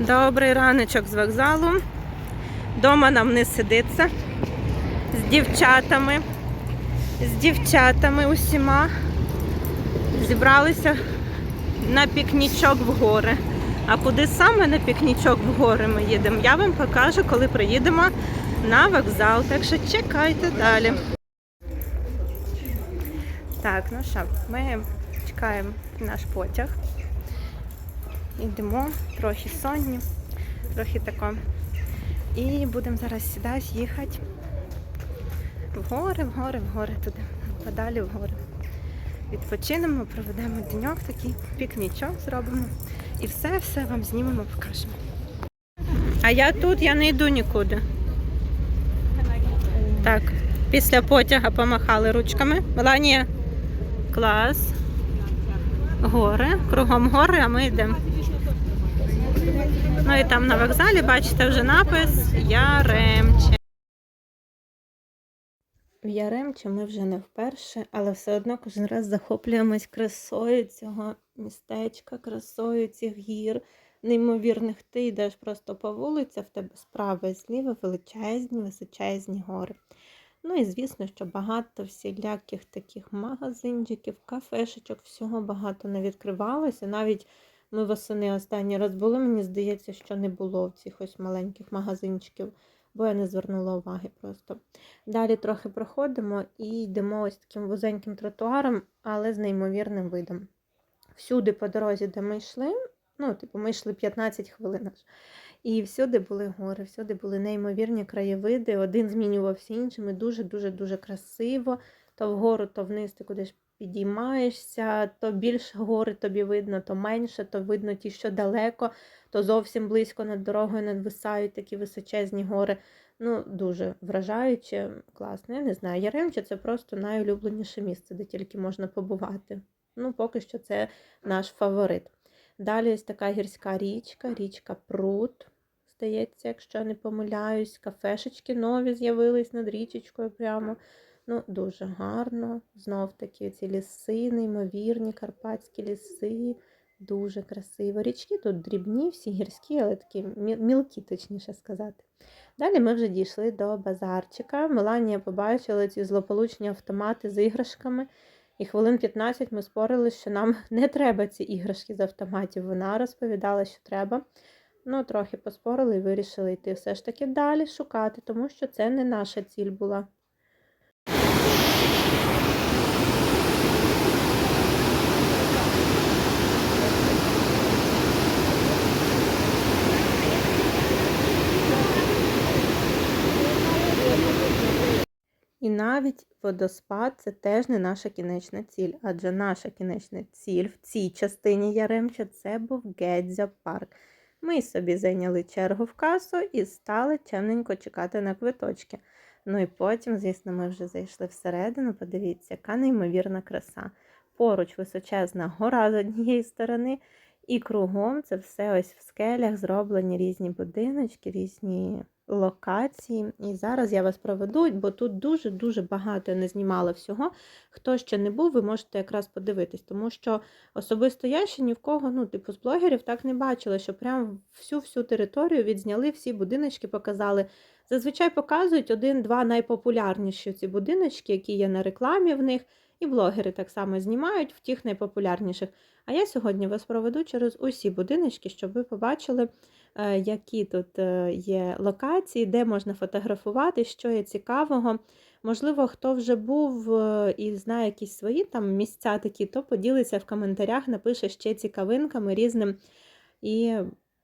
Добрий раночок з вокзалу. Дома нам не сидиться. З дівчатами. З дівчатами усіма зібралися на пікнічок в гори. А куди саме на пікнічок в гори ми їдемо? Я вам покажу, коли приїдемо на вокзал. Так що чекайте далі. Так, ну що, ми чекаємо наш потяг. Йдемо, трохи сонні, трохи тако. І будемо зараз сідати, їхати в гори, в гори, в гори туди, подалі в гори. Відпочинемо, проведемо деньок такий, пікнічок зробимо. І все, все вам знімемо, покажемо. А я тут, я не йду нікуди. Так, після потяга помахали ручками. Меланія, клас. Гори, кругом гори, а ми йдемо. Ну і там на вокзалі, бачите, вже напис Яремче. В Яремче ми вже не вперше, але все одно кожен раз захоплюємось красою цього містечка, красою цих гір, неймовірних. Ти йдеш просто по вулиці, в тебе справа і зліва величезні, височезні гори. Ну і звісно, що багато всіляких таких магазинчиків, кафешечок, всього багато не відкривалося. Навіть ми восени останній раз були, мені здається, що не було в цих ось маленьких магазинчиків, бо я не звернула уваги просто. Далі трохи проходимо і йдемо ось таким вузеньким тротуаром, але з неймовірним видом. Всюди по дорозі, де ми йшли, ну, типу, ми йшли 15 хвилин аж. І всюди були гори, всюди були неймовірні краєвиди. Один змінювався іншим, і дуже-дуже дуже красиво. То вгору, то вниз ти кудись підіймаєшся, то більше гори тобі видно, то менше, то видно ті, що далеко, то зовсім близько над дорогою надвисають такі височезні гори. Ну, дуже вражаюче, класно. Я не знаю. Яремче це просто найулюбленіше місце, де тільки можна побувати. Ну, поки що це наш фаворит. Далі ось така гірська річка, річка Прут, здається, якщо я не помиляюсь. Кафешечки нові з'явились над річечкою прямо. Ну, дуже гарно. Знов таки ці ліси, неймовірні, карпатські ліси. Дуже красиво. Річки тут дрібні, всі гірські, але такі мілкі, точніше сказати. Далі ми вже дійшли до базарчика. Меланія побачила ці злополучні автомати з іграшками. І хвилин 15 ми спорили, що нам не треба ці іграшки з автоматів. Вона розповідала, що треба. Ну, трохи поспорили і вирішили йти все ж таки далі шукати, тому що це не наша ціль була. І навіть водоспад це теж не наша кінечна ціль, адже наша кінечна ціль в цій частині Яремча це був Гедзя парк. Ми собі зайняли чергу в касу і стали чемненько чекати на квиточки. Ну і потім, звісно, ми вже зайшли всередину. Подивіться, яка неймовірна краса. Поруч височезна гора з однієї сторони, і кругом це все ось в скелях зроблені різні будиночки, різні локації. І зараз я вас проведу, бо тут дуже-дуже багато не знімала всього. Хто ще не був, ви можете якраз подивитись, тому що особисто я ще ні в кого, ну, типу, з блогерів так не бачила, що прям всю-всю територію відзняли, всі будиночки показали. Зазвичай показують один-два найпопулярніші ці будиночки, які є на рекламі в них, і блогери так само знімають в тих найпопулярніших. А я сьогодні вас проведу через усі будиночки, щоб ви побачили, е, які тут е, є локації, де можна фотографувати, що є цікавого. Можливо, хто вже був е, і знає якісь свої там місця такі, то поділиться в коментарях, напише ще цікавинками різним. І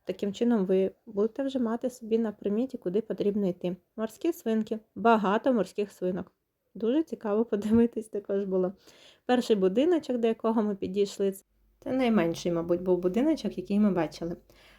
таким чином ви будете вже мати собі на приміті, куди потрібно йти. Морські свинки, багато морських свинок. Дуже цікаво подивитись також було. Перший будиночок, до якого ми підійшли, це найменший, мабуть, був будиночок, який ми бачили.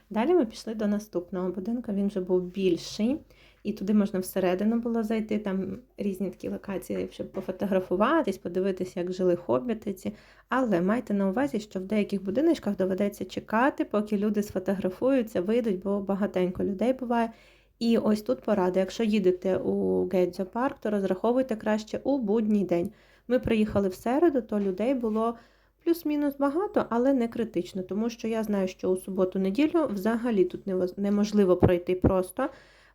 Далі ми пішли до наступного будинку, він вже був більший, і туди можна всередину було зайти, там різні такі локації, щоб пофотографуватись, подивитися, як жили хобітиці. Але майте на увазі, що в деяких будиночках доведеться чекати, поки люди сфотографуються, вийдуть, бо багатенько людей буває. І ось тут порада. Якщо їдете у Гейдзо парк, то розраховуйте краще у будній день. Ми приїхали в середу, то людей було Плюс-мінус багато, але не критично, тому що я знаю, що у суботу-неділю взагалі тут неможливо пройти просто.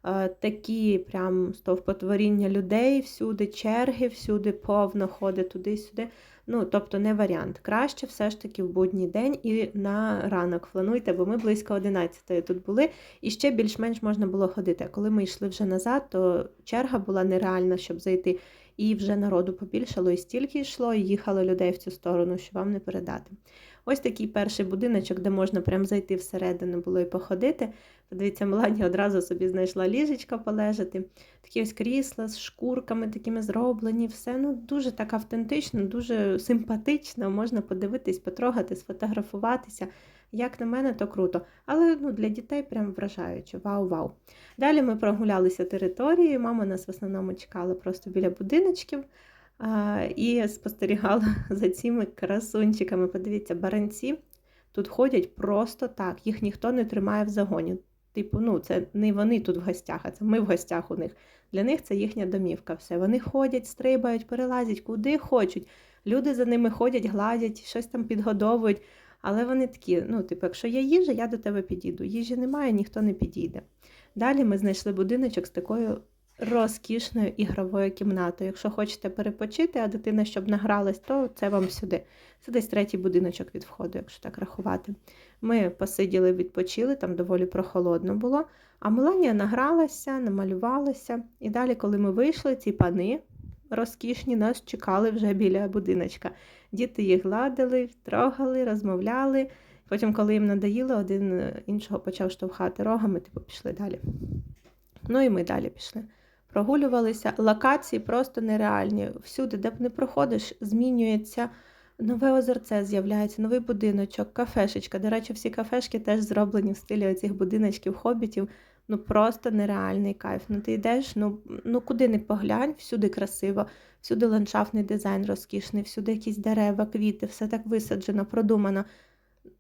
Е, Такі прям стовпотворіння людей, всюди черги, всюди повно ходить туди-сюди. Ну, тобто не варіант. Краще все ж таки в будній день і на ранок плануйте, бо ми близько 11 тут були, і ще більш-менш можна було ходити. А коли ми йшли вже назад, то черга була нереальна, щоб зайти. І вже народу побільшало, і стільки йшло, і їхало людей в цю сторону, що вам не передати. Ось такий перший будиночок, де можна прям зайти всередину було і походити. Подивіться, Меланія одразу собі знайшла ліжечко полежати. Такі ось крісла з шкурками такими зроблені, все ну дуже так автентично, дуже симпатично. Можна подивитись, потрогати, сфотографуватися. Як на мене, то круто. Але ну, для дітей прям вражаюче. Вау-вау. Далі ми прогулялися територією. Мама нас в основному чекала просто біля будиночків і спостерігала за цими красунчиками. Подивіться, баранці тут ходять просто так, їх ніхто не тримає в загоні. Типу, ну, це не вони тут в гостях, а це ми в гостях у них. Для них це їхня домівка. Все. Вони ходять, стрибають, перелазять, куди хочуть. Люди за ними ходять, гладять, щось там підгодовують. Але вони такі, ну, типу, якщо є їжа, я до тебе підійду. Їжі немає, ніхто не підійде. Далі ми знайшли будиночок з такою розкішною ігровою кімнатою. Якщо хочете перепочити, а дитина щоб награлась, то це вам сюди. Це десь третій будиночок від входу, якщо так рахувати. Ми посиділи, відпочили, там доволі прохолодно було. А Меланія награлася, намалювалася. І далі, коли ми вийшли, ці пани розкішні нас чекали вже біля будиночка. Діти їх гладили, трогали, розмовляли. Потім, коли їм надоїло, один іншого почав штовхати рогами, типу пішли далі. Ну і ми далі пішли. Прогулювалися. Локації просто нереальні. Всюди, де б не проходиш, змінюється нове озерце, з'являється, новий будиночок, кафешечка. До речі, всі кафешки теж зроблені в стилі оцих будиночків, хобітів. Ну просто нереальний кайф. Ну ти йдеш, ну, ну куди не поглянь, всюди красиво, всюди ландшафтний дизайн розкішний, всюди якісь дерева, квіти, все так висаджено, продумано.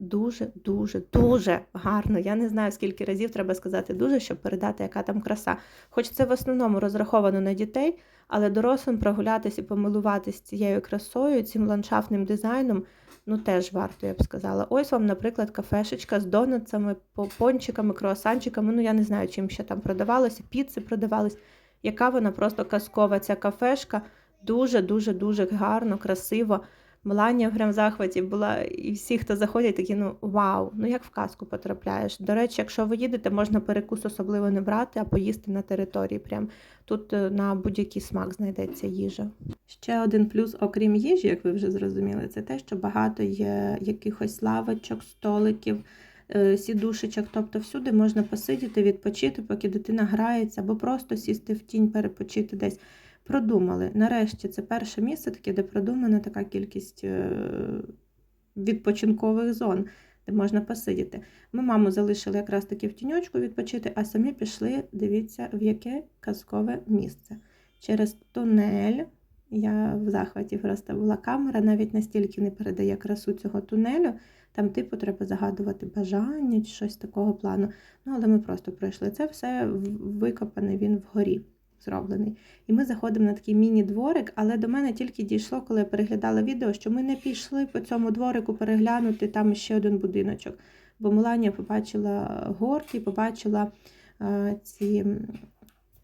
Дуже, дуже, дуже гарно. Я не знаю, скільки разів треба сказати дуже, щоб передати, яка там краса. Хоч це в основному розраховано на дітей, але дорослим прогулятися і помилуватися цією красою, цим ландшафтним дизайном, ну теж варто, я б сказала. Ось вам, наприклад, кафешечка з донатцями, пончиками, круасанчиками. Ну, я не знаю, чим ще там продавалося, піци продавались. Яка вона просто казкова, ця кафешка. Дуже-дуже дуже гарно, красиво. Меланія прям в захваті була, і всі, хто заходять, такі, ну вау, ну як в казку потрапляєш. До речі, якщо ви їдете, можна перекус особливо не брати, а поїсти на території. Прям тут е, на будь-який смак знайдеться їжа. Ще один плюс, окрім їжі, як ви вже зрозуміли, це те, що багато є якихось лавочок, столиків. е, Сідушечок, тобто всюди можна посидіти, відпочити, поки дитина грається, або просто сісти в тінь, перепочити десь продумали. Нарешті це перше місце, таке, де продумана така кількість е, відпочинкових зон, де можна посидіти. Ми маму залишили якраз таки в тіньочку відпочити, а самі пішли, дивіться, в яке казкове місце. Через тунель. Я в захваті просто була камера, навіть настільки не передає красу цього тунелю. Там, типу, треба загадувати бажання чи щось такого плану. Ну, але ми просто пройшли. Це все викопане він вгорі зроблений. І ми заходимо на такий міні-дворик, але до мене тільки дійшло, коли я переглядала відео, що ми не пішли по цьому дворику переглянути там ще один будиночок. Бо Меланія побачила горки, побачила е, ці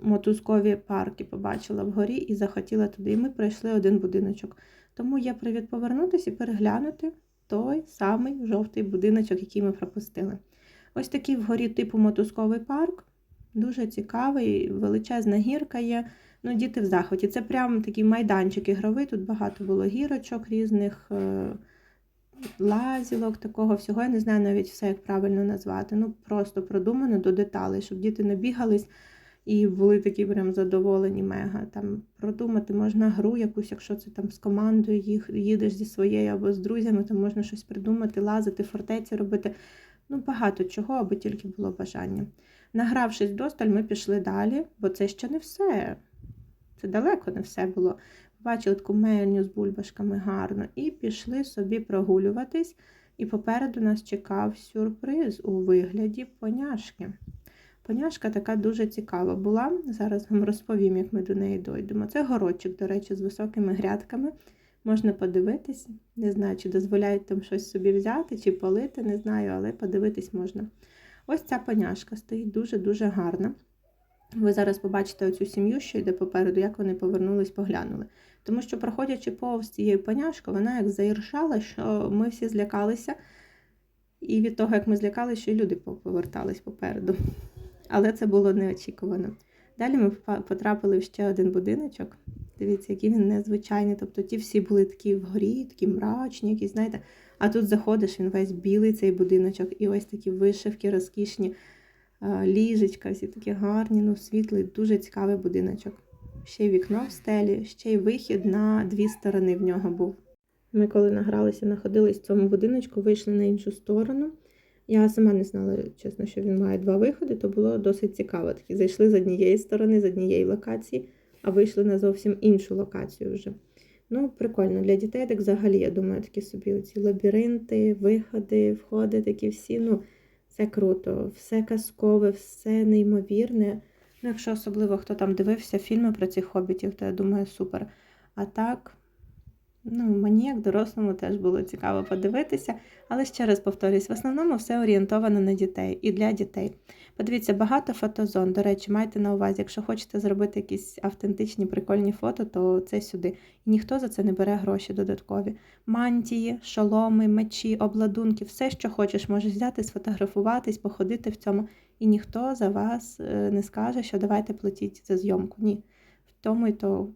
мотузкові парки, побачила вгорі і захотіла туди. І ми пройшли один будиночок. Тому є привід повернутися і переглянути той самий жовтий будиночок, який ми пропустили. Ось такий вгорі типу мотузковий парк. Дуже цікавий, величезна гірка є. Ну, діти в захваті. Це прям такий майданчик ігровий. Тут багато було гірочок різних, е, лазілок, такого всього. Я не знаю навіть все, як правильно назвати. Ну, просто продумано до деталей, щоб діти не бігались і були такі прям задоволені мега. Там продумати можна гру якусь, якщо це там з командою їх, їдеш зі своєю або з друзями, то можна щось придумати, лазити, фортеці робити. Ну, багато чого, аби тільки було бажання. Награвшись досталь, ми пішли далі, бо це ще не все. Це далеко не все було. Побачили таку мельню з бульбашками гарно, і пішли собі прогулюватись. І попереду нас чекав сюрприз у вигляді поняшки. Поняшка така дуже цікава була. Зараз вам розповім, як ми до неї дойдемо. Це городчик, до речі, з високими грядками. Можна подивитись, не знаю, чи дозволяють там щось собі взяти, чи полити, не знаю, але подивитись можна. Ось ця поняшка стоїть дуже-дуже гарна. Ви зараз побачите оцю сім'ю, що йде попереду, як вони повернулись, поглянули. Тому що, проходячи повз цією поняшку, вона як заіршала, що ми всі злякалися. І від того, як ми злякалися, що й люди повертались попереду. Але це було неочікувано. Далі ми потрапили в ще один будиночок. Дивіться, який він незвичайний. Тобто ті всі були такі вгорі, такі мрачні, якісь, знаєте. А тут заходиш, він весь білий цей будиночок, і ось такі вишивки розкішні, ліжечка, всі такі гарні, ну, світлий, дуже цікавий будиночок. Ще й вікно в стелі, ще й вихід на дві сторони в нього був. Ми, коли награлися, знаходились в цьому будиночку, вийшли на іншу сторону. Я сама не знала, чесно, що він має два виходи, то було досить цікаво. Такі зайшли з однієї сторони, з однієї локації, а вийшли на зовсім іншу локацію вже. Ну, прикольно, для дітей так взагалі, я думаю, такі собі оці лабіринти, виходи, входи, такі всі. Ну, все круто, все казкове, все неймовірне. Ну, якщо особливо хто там дивився фільми про цих хобітів, то я думаю, супер. А так. Ну, мені, як дорослому, теж було цікаво подивитися, але ще раз повторюсь, в основному все орієнтовано на дітей і для дітей. Подивіться, багато фотозон. До речі, майте на увазі, якщо хочете зробити якісь автентичні прикольні фото, то це сюди. І ніхто за це не бере гроші додаткові. Мантії, шоломи, мечі, обладунки, все, що хочеш, можеш взяти, сфотографуватись, походити в цьому. І ніхто за вас е, не скаже, що давайте платіть за зйомку. Ні. В тому і то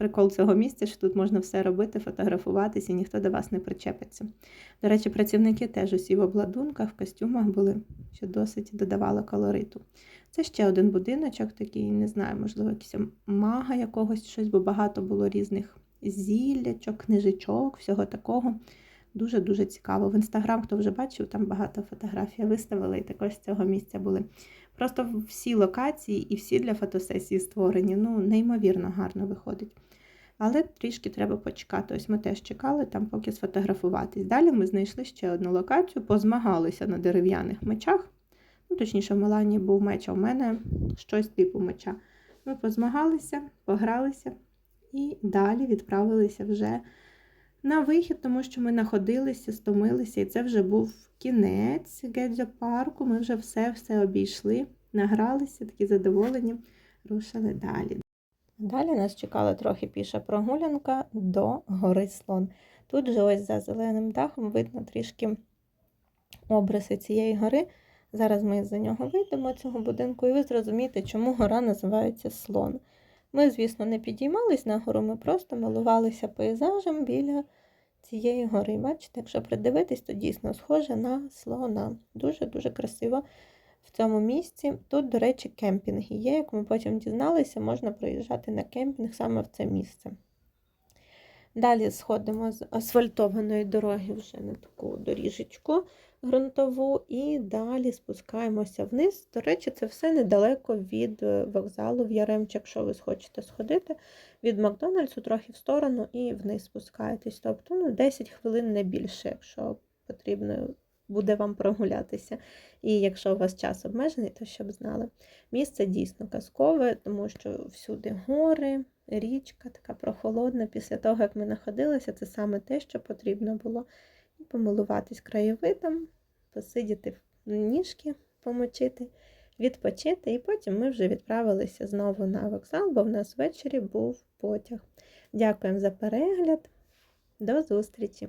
прикол цього місця, що тут можна все робити, фотографуватись, і ніхто до вас не причепиться. До речі, працівники теж усі в обладунках, в костюмах були, що досить додавало колориту. Це ще один будиночок, такий, не знаю, можливо, якийсь мага якогось щось, бо багато було різних зіллячок, книжечок, всього такого. Дуже-дуже цікаво. В інстаграм, хто вже бачив, там багато фотографій виставили, і також з цього місця були. Просто всі локації і всі для фотосесії створені. Ну, неймовірно гарно виходить. Але трішки треба почекати. Ось ми теж чекали там, поки сфотографуватись. Далі ми знайшли ще одну локацію, позмагалися на дерев'яних мечах. Ну, Точніше, в Милані був меч, а в мене щось типу меча. Ми позмагалися, погралися і далі відправилися вже на вихід, тому що ми находилися, стомилися, і це вже був кінець Гедзо-парку. Ми вже все-все обійшли, награлися, такі задоволені, рушили далі. Далі нас чекала трохи піша прогулянка до гори Слон. Тут же ось за зеленим дахом видно трішки обриси цієї гори. Зараз ми за нього вийдемо цього будинку, і ви зрозумієте, чому гора називається слон. Ми, звісно, не підіймались на гору, ми просто милувалися пейзажем біля цієї гори. Бачите, якщо придивитись, то дійсно схоже на слона. Дуже-дуже красиво в цьому місці. Тут, до речі, кемпінги є. Як ми потім дізналися, можна приїжджати на кемпінг саме в це місце. Далі сходимо з асфальтованої дороги вже на таку доріжечку ґрунтову, і далі спускаємося вниз. До речі, це все недалеко від е, вокзалу в Яремчі, якщо ви схочете сходити, від Макдональдсу трохи в сторону і вниз спускаєтесь. Тобто ну, 10 хвилин не більше, якщо потрібно буде вам прогулятися. І якщо у вас час обмежений, то щоб знали. Місце дійсно казкове, тому що всюди гори, річка така прохолодна. Після того, як ми знаходилися, це саме те, що потрібно було. Помилуватись краєвидом, посидіти в ніжки, помочити, відпочити, і потім ми вже відправилися знову на вокзал, бо в нас ввечері був потяг. Дякуємо за перегляд. До зустрічі!